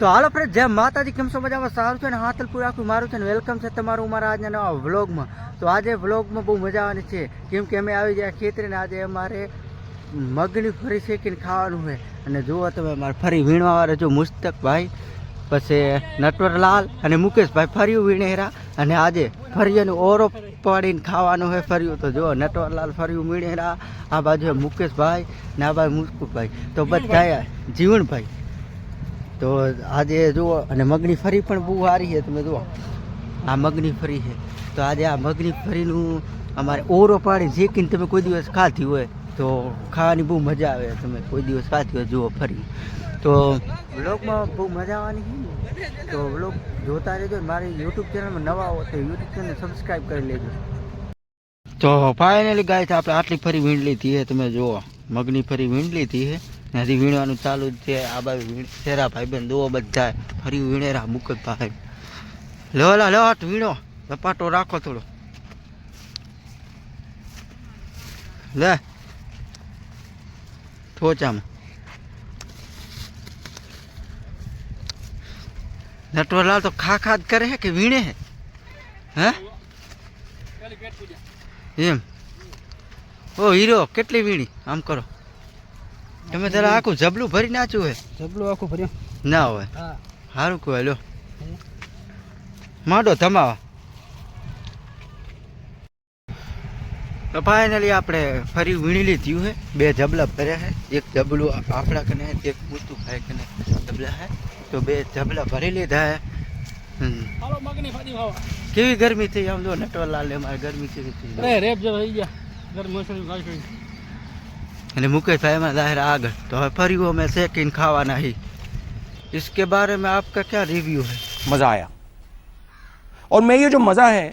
તો હાલો ફ્રેન્ડ જેમ માતાજી, કેમ છો મજામાં? સારું છે ને? હાથલપુર આખું મારું છે ને? વેલકમ છે તમારું મારા આજના નવા વ્લોગમાં તો આજે વ્લોગમાં બહુ મજા આવવાની છે. કેમ કે અમે આવી ગયા ખેતરીને આજે અમારે મગની ફરી શેકીને ખાવાનું છે. અને જુઓ તમે, મારે ફરી વીણવાવાળા જો મુસ્તકભાઈ. પછી નટવરલાલ અને મુકેશભાઈ ફર્યું વીણેરા. અને આજે ફરિયાનું ઓરો પાડીને ખાવાનું હોય ફર્યું. તો જુઓ, નટવરલાલ ફર્યું વીણેરા. આ બાજુ મુકેશભાઈ ને આ બાજુ મુસ્કુભાઈ તો બધા જીવણભાઈ તો આજે જુઓ, અને મગની ફરી પણ બહુ સારી છે, તમે જુઓ. આ મગની ફરી છે. તો આજે આ મગની ફરીનું અમારે ઓરો પાડી શેકીને તમે કોઈ દિવસ ખાધી હોય, તો ખાવાની બહુ મજા આવે. તમે કોઈ દિવસ ખાધી હોય, જુઓ ફરી. તો વ્લોગમાં બહુ મજા આવવાની છે તો વ્લોગ જોતા રહેજો મારી યુટ્યુબ ચેનલમાં નવા હો તો યુટ્યુબ ચેનલ સબસ્ક્રાઈબ કરી લેજો. તો ફાઇનલી ગાય છે આપણે આટલી ફરી વીંડલી છે તમે જુઓ. મગની ફરી વીણ લીધી હજી વીણવાનું ચાલુ જ છે. આ બાજુ શેરા બેન દો બધા ફરી વીણેરા મુકત ભાઈ. લો, લા વીણો. લપાટો રાખો થોડો. લે. થોચામાં. નટવરલાલ તો ખા ખાદ કરે હે કે વીણે હે? હે? એમ. ઓ, હીરો, કેટલી વીણી? આમ કરો. તમે તારા આખું જબલું ભરી નાખ્યું હોય. જબલું આખું ભર્યું? ના હોય. સારું કહેવાય લો માંડો ધમાવા તો ફાઇનલી આપણે ફરી વીણી લીધું છે બે જબલા ભર્યા છે એક જબલું આપણા કને એક એક ભાઈ કને જબલા છે તો બે જબલા ભરી લીધા ખાવા. કેવી ગરમી થઈ આમ જો નટવરલાલ અમારે ગરમી કેવી થઈ રેપ જો થઈ ગયા. ગરમ અને મુકેશભાઈ એમાં જાહેર આગળ તો હવે ફરી અમે શેકીને ખાવાના હી इसके बारे में आपका क्या रिव्यू है मजा आया और मैं ये जो मजा है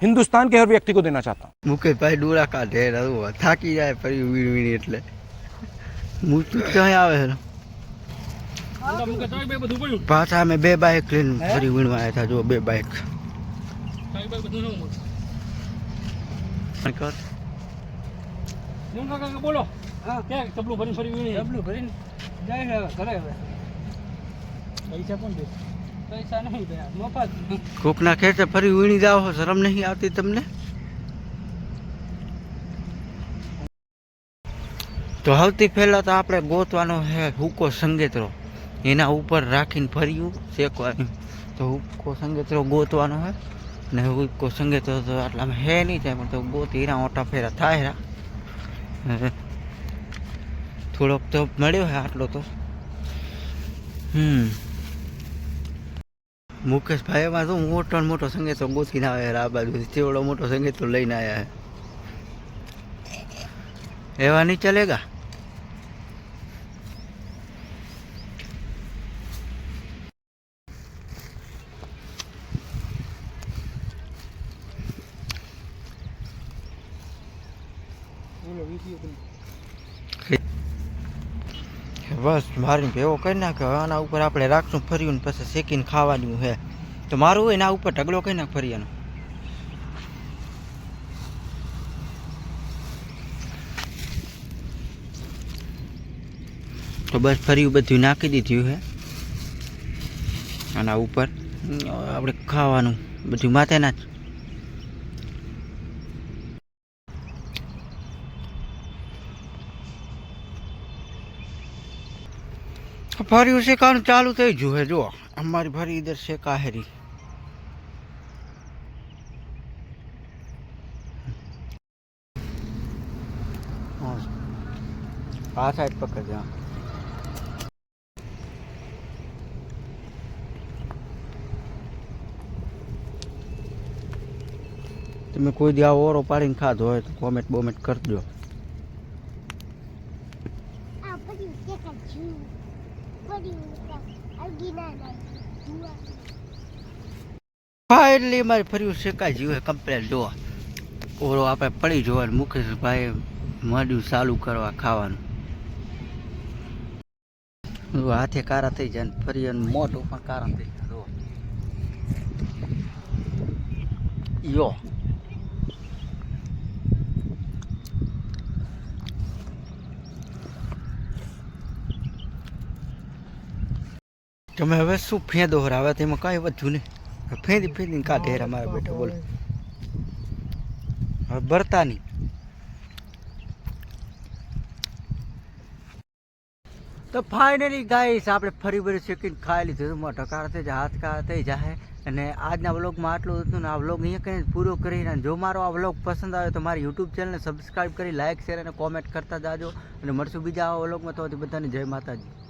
हिंदुस्तान के हर व्यक्ति को देना चाहता हूँ મુકેશભાઈ ડોળા કાઢે રહો થાકી જાય ફરી વીણ વીણી એટલે હું તો ક્યાંય આવે છે અંડા મુકે તોય બે બધું પડ્યું પાછા અમે બે બાઇક લઈને હે? ફરી વીણવા આવ્યા હતા જો બે બાઇક તોય બે બધું ન મળે નું કાકા કે બોલો. હા. ક્યાં જબલું ભરીને ફરી ગયું જબલું ભરીને જાય ને ઘરે હવે. પૈસા કોણ દે? પૈસા નહીં દે મફત. કોકના ખેતર ફરી વીણી જાઓ શરમ નહીં આવતી તમને? તો સૌથી પહેલાં તો આપણે ગોતવાનો છે હુકો સંગેતરો. એના ઉપર રાખીને ફર્યું શેકવાનું તો હુકો સંગેતરો ગોતવાનો છે. ને હુકો સંગેતરો તો આટલામાં હે નહીં થાય પણ તો ગોતી એના ઓટા ફેરા થાય થોડોક તો મળ્યો હે આટલો તો. હમ. મુકેશભાઈ, એમાં શું મોટો મોટો સંગીતો ગોતીને આવે આ બાજુ તેવડો મોટો સંગીતો લઈને આવ્યા એવા નહીં ચલેગા બસ મારી ભેવો કરી નાખે હવે આના ઉપર આપણે રાખશું ફર્યું ને પછી શેકીને ખાવાનું છે. તો મારું હોય એના ઉપર ઢગલો કરી નાખ ફરિયાનો. તો બસ ફર્યું બધું નાખી દીધું છે. આના ઉપર. આપણે ખાવાનું. બધું માથે ના જ ફર્યું શેકાનું ચાલુ થઈ ગયું હે, જો. અમારી ફરી ઇધર શેકા હેરી આ સાઈડ પકડ જા. તમે કોઈ દી આ ઓરો પાડીને ખાધો હોય તો કોમેન્ટ બોમેન્ટ કરજો ફાઇનલી મારે ફર્યું શેકાઈ જીવે કમ્પ્લેટ જો ઓરો આપણે પડી જોવાનું, મુકેશભાઈ માંડ્યું ચાલુ કરવા ખાવાનું. હાથે કારા થઈ જાય ને ફરી મોટું પણ કારા થઈ જાય યો. તમે હવે શું ફેંદો હરાવે તેમાં કાંઈ વધ્યું નહીં. ફેંદી ફેંદીને કાઢે હેરા મારા બેટા બોલો. હવે. ભરતા નહીં. તો ફાઇનલી ગાઈસ આપણે ફરી ફરી શેકીને ખાઈ લીધું હતું. કાર થઈ જાય હાથ થઈ જાય. અને આજના વ્લોગમાં આટલું હતું ને આ વ્લોગ અહીંયા કરીને પૂરો કરીને જો મારો આ વ્લોગ પસંદ આવે તો મારી યુટ્યુબ ચેનલને સબસ્ક્રાઈબ કરી લાઇક શેર અને કોમેન્ટ કરતા જાજો. અને મળશું બીજા આવા વ્લોગમાં તો બધાને જય માતાજી.